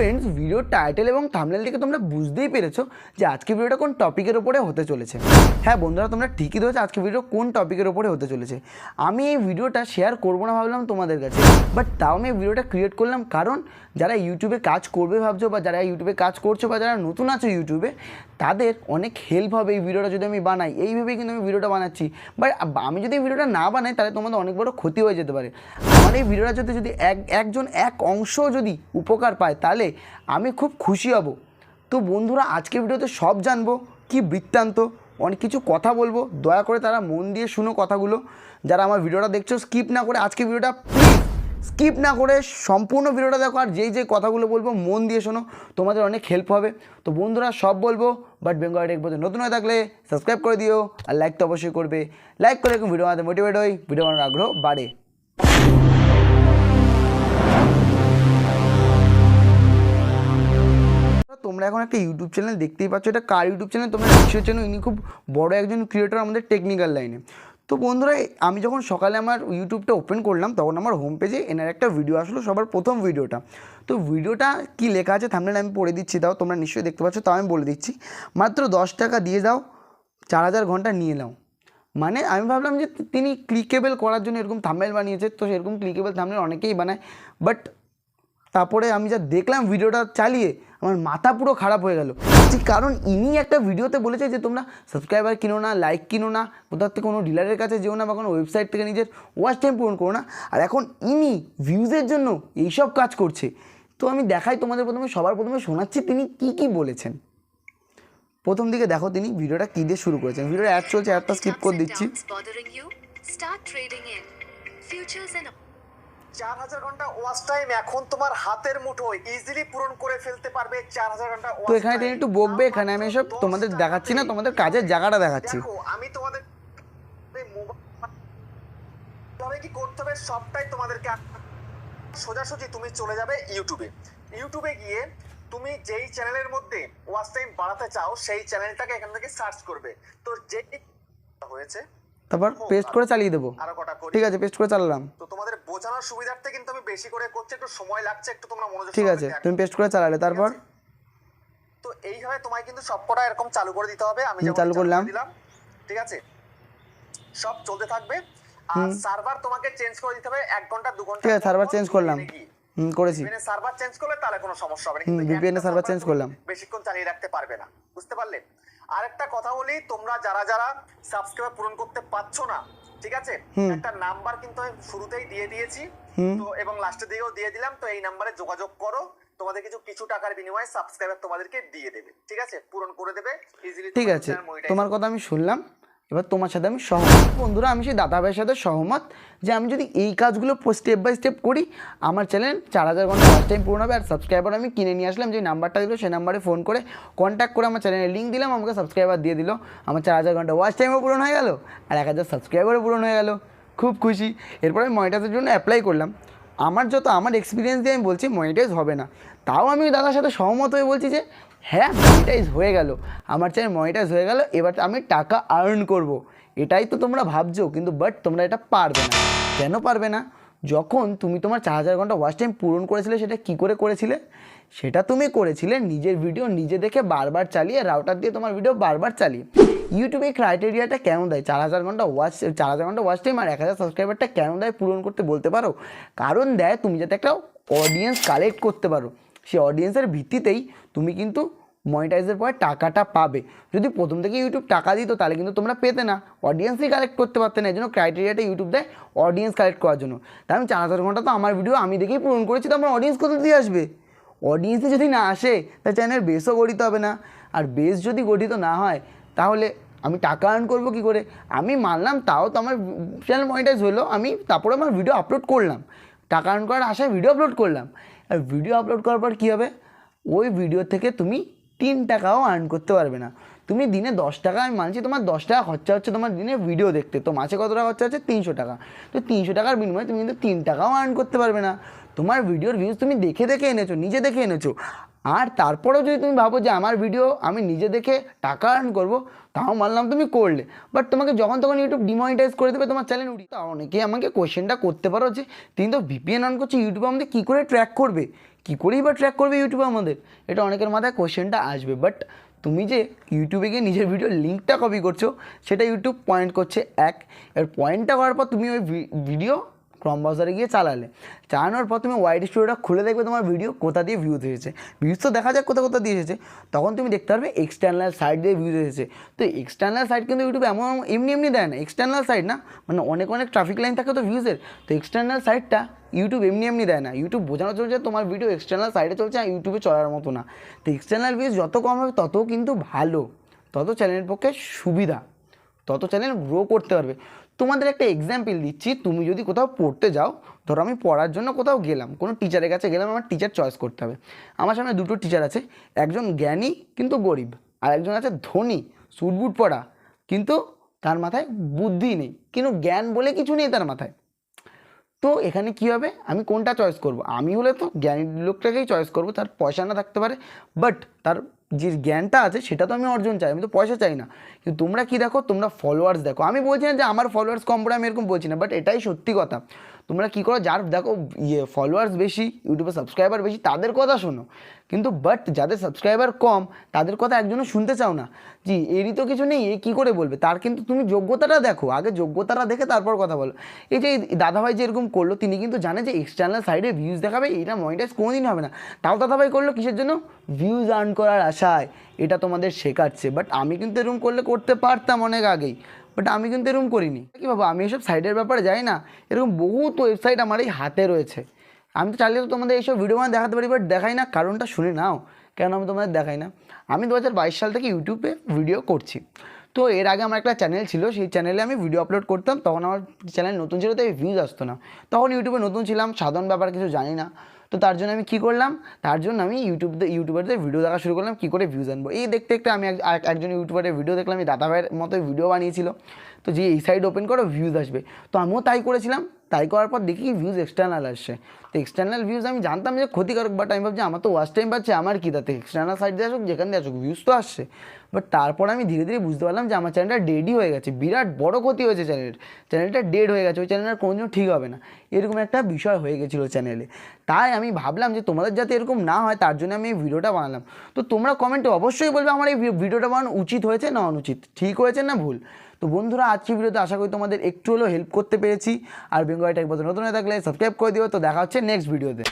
Friends video title এবং thumbnail থেকে তোমরা বুঝতেই পেরেছ যে আজকে ভিডিওটা কোন টপিকের ওপরে হতে চলেছে। হ্যাঁ বন্ধুরা, তোমরা ঠিকই ধরেছো আজকে ভিডিও কোন টপিকের ওপরে হতে চলেছে। আমি এই ভিডিওটা শেয়ার করব না ভাবলাম তোমাদের কাছে বাট তাও আমি এই ভিডিওটা ক্রিয়েট করলাম কারণ যারা ইউটিউবে কাজ করবে ভাবছ বা যারা ইউটিউবে কাজ করছ বা যারা নতুন আছো ইউটিউবে তাদের অনেক হেল্প হবে এই ভিডিওটা যদি আমি বানাই। এইভাবেই কিন্তু আমি ভিডিওটা বানাচ্ছি। বাট আমি যদি ভিডিওটা না বানাই, তাহলে তোমাদের অনেক বড় ক্ষতি হয়ে যেতে পারে। আমার এই ভিডিওটা যদি যদি এক, একজন এক অংশ যদি উপকার পায়, তাহলে আমি খুব খুশি হব। তো বন্ধুরা আজকে ভিডিওতে সব জানব, কি বৃত্তান্ত, অনেক কিছু কথা বলব। দয়া করে তারা মন দিয়ে শুনো কথাগুলো। যারা আমার ভিডিওটা দেখছ স্কিপ না করে আজকে ভিডিওটা প্লিজ স্কিপ না করে সম্পূর্ণ ভিডিওটা দেখো, আর যেই যেই কথাগুলো বলব, মন দিয়ে শোনো, তোমাদের অনেক হেল্প হবে। তো বন্ধুরা, সব বলব বাট বেঙ্গল টেক বলতে নতুন হয়ে থাকলে সাবস্ক্রাইব করে দিও, আর লাইক তো অবশ্যই করবে। লাইক করে এরকম ভিডিও বানাতে মোটিভেট হই ভিডিও বানানোর আগ্রহ বাড়ে। তোমরা এখন একটা ইউটিউব চ্যানেল দেখতেই পাচ্ছ, এটা কার ইউটিউব চ্যানেল তোমরা নিশ্চয়ই চেনো, ইনি খুব বড় একজন ক্রিয়েটর আমাদের টেকনিক্যাল লাইনে তো বন্ধুরা, আমি যখন সকালে আমার ইউটিউবটা ওপেন করলাম, তখন আমার হোম পেজে এনার একটা ভিডিও আসলো, সবার প্রথম ভিডিওটা তো ভিডিওটা কি লেখা আছে থামলে আমি পড়ে দিচ্ছি তাও তোমরা নিশ্চয়ই দেখতে পাচ্ছ, তাও আমি বলে দিচ্ছি। মাত্র দশ টাকা দিয়ে দাও, চার হাজার ঘণ্টা নিয়ে নাও। মানে আমি ভাবলাম যে তিনি ক্লিকেবল করার জন্য এরকম থাম্বেল বানিয়েছে, তো সেরকম ক্লিকেবল থাম্বেল অনেকেই বানায় বাট তারপরে আমি যা দেখলাম ভিডিওটা চালিয়ে, আমার মাথা পুরো খারাপ হয়ে গেল। ঠিক কারণ ইনি একটা ভিডিওতে বলেছে যে, তোমরা সাবস্ক্রাইবার কিনো না লাইক কিনো না কোথাও থেকে কোনো ডিলারের কাছে যেও না বা কোনো ওয়েবসাইট থেকে নিজের ওয়াচ টাইম পূরণ করো না। আর এখন ইনি ভিউজের জন্য এইসব কাজ করছে। তো আমি দেখাই তোমাদের প্রথমে, সবার প্রথমে শোনাচ্ছি তিনি কি কি বলেছেন। প্রথম দিকে দেখো তিনি ভিডিওটা কী দিয়ে শুরু করেছেন। ভিডিওটা অ্যাড চলছে অ্যাডটা স্কিপ করে দিচ্ছি। চার হাজার ঘণ্টা ওয়াচ টাইম এখন তোমার হাতের মুঠোয় ইজিলি পূরণ করে ফেলতে পারবে চার হাজার ঘণ্টা তো এখানে তিনি একটু বকবে এখানে আমি এসব তোমাদের দেখাচ্ছি না তোমাদের কাজের জায়গাটা দেখাচ্ছি। আমি তোমাদের কীভাবে কি করতে হবে সবটাই তোমাদেরকে সোজাসুজি তুমি চলে যাবে ইউটিউবে। ইউটিউবে গিয়ে তুমি যেই চ্যানেলের মধ্যে ওয়াচ টাইম বাড়াতে চাও সেই চ্যানেলটাকে এখান থেকে সার্চ করবে। তো যে হয়েছে। তারপর পেস্ট করে চালিয়ে দেবো। আরও কটা করি ঠিক আছে পেস্ট করে চালালাম। তো তোমাদের বোঝানোর সুবিধার্থে কিন্তু আমি বেশি করে করছি একটু সময় লাগছে একটু তোমরা মনোযোগ ঠিক আছে তুমি পেস্ট করে চালালে তারপর? তো এইভাবে তোমায় কিন্তু সবকটা এরকম চালু করে দিতে হবে আমি চালু করলাম। ঠিক আছে? সব চলতে থাকবে। আর সার্ভার তোমাকে চেঞ্জ করে দিতে হবে এক ঘণ্টা দু ঘণ্টা ঠিক আছে সার্ভার চেঞ্জ করলাম। হুম করেছি। ভিপিএন সার্ভার চেঞ্জ করলে তাহলে কোনো সমস্যা হবে না কিন্তু server change তুমি করলাম। বেশিক্ষণ চালিয়ে রাখতে পারবে না। বুঝতে পারলে? আরেকটা কথা বলি তোমরা যারা যারা সাবস্ক্রাইবার পূরণ করতে পারছ না ঠিক আছে? একটা নাম্বার কিন্তু আমি শুরুতেই দিয়ে দিয়েছি। তো এবং লাস্টের দিয়েও দিয়ে দিলাম তো এই নাম্বারে যোগাযোগ করো। তোমাদের কিছু কিছু টাকার বিনিময়ে সাবস্ক্রাইবার তোমাদেরকে দিয়ে দেবে ঠিক আছে? পূরণ করে দেবে ইজিলি ঠিক আছে। তোমার কথা আমি শুনলাম। এবার তোমার সাথে আমি সহমত। বন্ধুরা, আমি সেই দাদা ভাইয়ের সাথে সহমত যে আমি যদি এই কাজগুলো স্টেপ বাই স্টেপ করি, আমার চ্যানেল চার হাজার ঘণ্টা ফার্স্ট টাইম পূরণ হবে আর সাবস্ক্রাইবার আমি কিনে নিয়ে আসলাম যে নাম্বারটা দিল সেই নাম্বারে ফোন করে কন্ট্যাক্ট করে আমার চ্যানেলে লিঙ্ক দিলাম, আমাকে সাবস্ক্রাইবার দিয়ে দিল। আমার চার হাজার ঘণ্টা ওয়াচ টাইমও পূরণ হয়ে গেল আর এক হাজার সাবস্ক্রাইবারও পূরণ হয়ে গেল। খুব খুশি। এরপরে আমি মনিটাইজের জন্য অ্যাপ্লাই করলাম। আমার যত, আমার এক্সপিরিয়েন্স দিয়ে আমি বলছি মনিটাইজ হবে না। তাও আমি দাদার সাথে সহমত হয়ে বলছি যে হ্যাঁ মনিটাইজ হয়ে গেল। আমার চ্যানেল মনিটাইজ হয়ে গেল, এবার আমি টাকা আর্ন করব। এটাই তো তোমরা ভাবছ, কিন্তু বাট তোমরা এটা পারবে না। কেন পারবে না? যখন তুমি তোমার চার হাজার ঘণ্টা ওয়াচ টাইম পূরণ করেছিলে, সেটা কি করে করেছিলে? সেটা তুমি করেছিলে নিজের ভিডিও নিজে দেখে বারবার চালিয়ে রাউটার দিয়ে তোমার ভিডিও বারবার চালিয়ে। ইউটিউবে ক্রাইটেরিয়াটা কেন দেয়? চার হাজার ঘণ্টা ওয়াচ চার হাজার ঘণ্টা ওয়াচ টাইম আর এক হাজার সাবস্ক্রাইবারটা কেন দেয়? পূরণ করতে বলতে পারো? কারণ দেয় তুমি যাতে একটা অডিয়েন্স কালেক্ট করতে পারো। সেই অডিয়েন্সের ভিত্তিতেই তুমি কিন্তু মনিটাইজের পরে টাকাটা পাবে। যদি প্রথম থেকে ইউটিউব টাকা দিত, তাহলে কিন্তু তোমরা পেতে না। অডিয়েন্সই কালেক্ট করতে পারতে না এই জন্য ক্রাইটেরিয়াটা ইউটিউব দেয় অডিয়েন্স কালেক্ট করার জন্য। তাই আমি চার হাজার ঘণ্টা তো আমার ভিডিও আমি দেখেই পূরণ করেছি, তো আমার অডিয়েন্স কোথা দিয়ে আসবে? অডিয়েন্সে যদি না আসে তা চ্যানেল বেসও গঠিত হবে না। আর বেস যদি গঠিত না হয়, তাহলে আমি টাকা আর্ন করব কী করে? আমি মানলাম, তাও তো আমার চ্যানেল মনিটাইজ হলো, আমি তারপরে আমার ভিডিও আপলোড করলাম। টাকা আর্ন করার আশায় ভিডিও আপলোড করলাম। আর ভিডিও আপলোড করার পর কী হবে? ওই ভিডিও থেকে তুমি তিন টাকাও আর্ন করতে পারবে না। তুমি দিনে দশ টাকা, আমি মানছি তোমার দশ টাকা খরচা হচ্ছে তোমার দিনে ভিডিও দেখতে। তো মাসে কত টাকা খরচা হচ্ছে? তিনশো টাকা। তো তিনশো টাকার বিনিময়ে তুমি কিন্তু তিন টাকাও আর্ন করতে পারবে না। তোমার ভিডিওর ভিউজ তুমি দেখে দেখে এনেছো, নিজে দেখে এনেছো। আর তারপরেও যদি তুমি ভাবো যে আমার ভিডিও আমি নিজে দেখে টাকা আর্ন করব, তাও মানলাম তুমি করলে। বাট তোমাকে যখন তখন ইউটিউব ডিমনিটাইজ করে দেবে, তোমার চ্যানেল উঠি তা অনেকেই আমাকে কোয়েশ্চেনটা করতে পারো যে তিনি তো ভিপিএন অন করছে ইউটিউব আমাদের কী করে ট্র্যাক করবে? কী করেই বা ট্র্যাক করবে ইউটিউব আমাদের? এটা অনেকের মাথায় কোয়েশ্চেনটা আসবে। বাট তুমি যে ইউটিউবে গিয়ে নিজের ভিডিওর লিঙ্কটা কপি করছ, সেটা ইউটিউব পয়েন্ট করছে এক। এর পয়েন্টটা করার পর তুমি ওই ভিডিও ক্রম ব্রাউজারে গিয়ে চালালে। চালানোর পর তুমি ওয়াইড স্টুডিওটা খুলে দেখবে তোমার ভিডিও কোথা দিয়ে ভিউজ এসেছে ভিউজ তো দেখা যাক কোথা কোথা দিয়ে এসেছে। তখন তুমি দেখতে পারবে এক্সটার্নাল সাইড দিয়ে ভিউজ এসেছে। তো এক্সটার্নাল সাইড কিন্তু ইউটিউবে এমন এমনি এমনি দেয় না। এক্সটার্নাল সাইড না মানে অনেক অনেক ট্রাফিক লাইন থাকে তো ভিউজের তো এক্সটার্নাল সাইডটা ইউটিউব এমনি এমনি দেয় না। ইউটিউব বোঝানো চলছে তোমার ভিডিও এক্সটার্নাল সাইডে চলছে আর ইউটিউবে চলার মতো না। তো এক্সটার্নাল ভিউজ যত কম হবে তত কিন্তু ভালো। তত চ্যানেলের পক্ষে সুবিধা। তত চ্যানেল গ্রো করতে পারবে। তোমাদের একটা এক্সাম্পল দিচ্ছি, তুমি যদি কোথাও পড়তে যাও, ধরো আমি পড়ার জন্য কোথাও গেলাম, কোনো টিচারের কাছে গেলাম, আমার টিচার চয়েস করতে হবে। আমার সামনে দুটো টিচার আছে, একজন জ্ঞানী কিন্তু গরিব, আর একজন আছে ধনী, সুটবুট পড়া কিন্তু তার মাথায় বুদ্ধি নেই, কিন্তু জ্ঞান বলে কিছু নেই তার মাথায়। তো এখানে কি হবে? আমি কোনটা চয়েস করব? আমি হলে তো জ্ঞানী লোকটাকেই চয়েস করব, তার পয়সা না থাকতে পারে বাট তার যে জ্ঞানটা আছে, সেটা তো আমি অর্জন চাই, আমি তো পয়সা চাই না। কিন্তু তোমরা কি দেখো? তোমরা ফলোয়ার্স দেখো। আমি বলছি না যে আমার ফলোয়ার্স কম পড়ে আমি এরকম বলছি না বাট এটাই সত্যি কথা। তোমরা কী করো, যার দেখো ইয়ে ফলোয়ার্স বেশি, ইউটিউবে সাবস্ক্রাইবার বেশি, তাদের কথা শোনো। কিন্তু বাট যাদের সাবস্ক্রাইবার কম, তাদের কথা একজনও শুনতে চাও না। জি, এরই তো কিছু নেই, এ কী করে বলবে? তার কিন্তু তুমি যোগ্যতাটা দেখো, আগে যোগ্যতাটা দেখে তারপর কথা বলো। এই যে দাদাভাই যে এরকম করল, তিনি কিন্তু জানে যে এক্সটার্নাল সাইডে ভিউজ দেখাবে, এটা মনিটাইজ কোনোদিন হবে না। তাও দাদাভাই করল কিসের জন্য? ভিউজ আর্ন করার আশায়। এটা তোমাদের শেখাচ্ছে। বাট আমি কিন্তু এরকম করলে করতে পারতাম অনেক আগেই। বাট আমি কিন্তু এরকম করিনি। কি বাবা আমি এসব সাইডের ব্যাপারে যাই না। এরকম বহুত ওয়েবসাইট আমার এই হাতে রয়েছে। আমি তো চাইলে তো তোমাদের এইসব ভিডিও মানে দেখাতে পারি বাট দেখাই না, কারণটা শুনে নাও। কেন আমি তোমাদের দেখাই না? আমি দু হাজার বাইশ সাল থেকে ইউটিউবে ভিডিও করছি। তো এর আগে আমার একটা চ্যানেল ছিল, সেই চ্যানেলে আমি ভিডিও আপলোড করতাম। তখন আমার চ্যানেল নতুন ছিল, তাই ভিউজ আসতো না। তখন ইউটিউবে নতুন ছিলাম। সাধারণ ব্যাপার কিছু জানি না। তো তার জন্য আমি কি করলাম? তার জন্য আমি ইউটিউব ইউটিউবারদের ভিডিও দেখা শুরু করলাম, কী করে ভিউজ আনব। এই দেখতে দেখতে আমি এক- এক- একজন ইউটিউবারের ভিডিও দেখলাম, এই দাদা ভাইয়ের মতো ভিডিও বানিয়েছিল। তো যে এই সাইড ওপেন করো ভিউজ আসবে। তো আমিও তাই করেছিলাম। তাই করার পর দেখি ভিউজ এক্সটার্নাল আসছে। তো এক্সটার্নাল ভিউজ আমি জানতাম যে ক্ষতিকারক বাট আমি ভাবছি আমার তো ওয়াচ টাইম পাচ্ছে, আমার কী তাতে? এক্সটার্নাল সাইড দিয়ে আসুক, যেখান দিয়ে আসুক ভিউজ তো আসছে। বাট তারপর আমি ধীরে ধীরে বুঝতে পারলাম যে আমার চ্যানেলটা ডেডই হয়ে গেছে। বিরাট বড় ক্ষতি হয়েছে চ্যানেলের চ্যানেলটা ডেড হয়ে গেছে। ওই চ্যানেলের কোনোদিনও ঠিক হবে না। এরকম একটা বিষয় হয়ে গেছিল চ্যানেলে তাই আমি ভাবলাম যে তোমাদের যাতে এরকম না হয়, তার জন্য আমি এই ভিডিওটা বানালাম। তো তোমরা কমেন্টে অবশ্যই বলবে আমার এই ভিডিওটা বানানো উচিত হয়েছে না অনুচিত? ঠিক হয়েছে না ভুল? তো বন্ধুরা আজকে ভিডিওতে আশা করি তোমাদের একটু হলেও হেল্প করতে পেরেছি। আর বেঙ্গল টাইপ নতুন হয়ে থাকলে সাবস্ক্রাইব করে দিও। তো দেখা হচ্ছে নেক্সট ভিডিওতে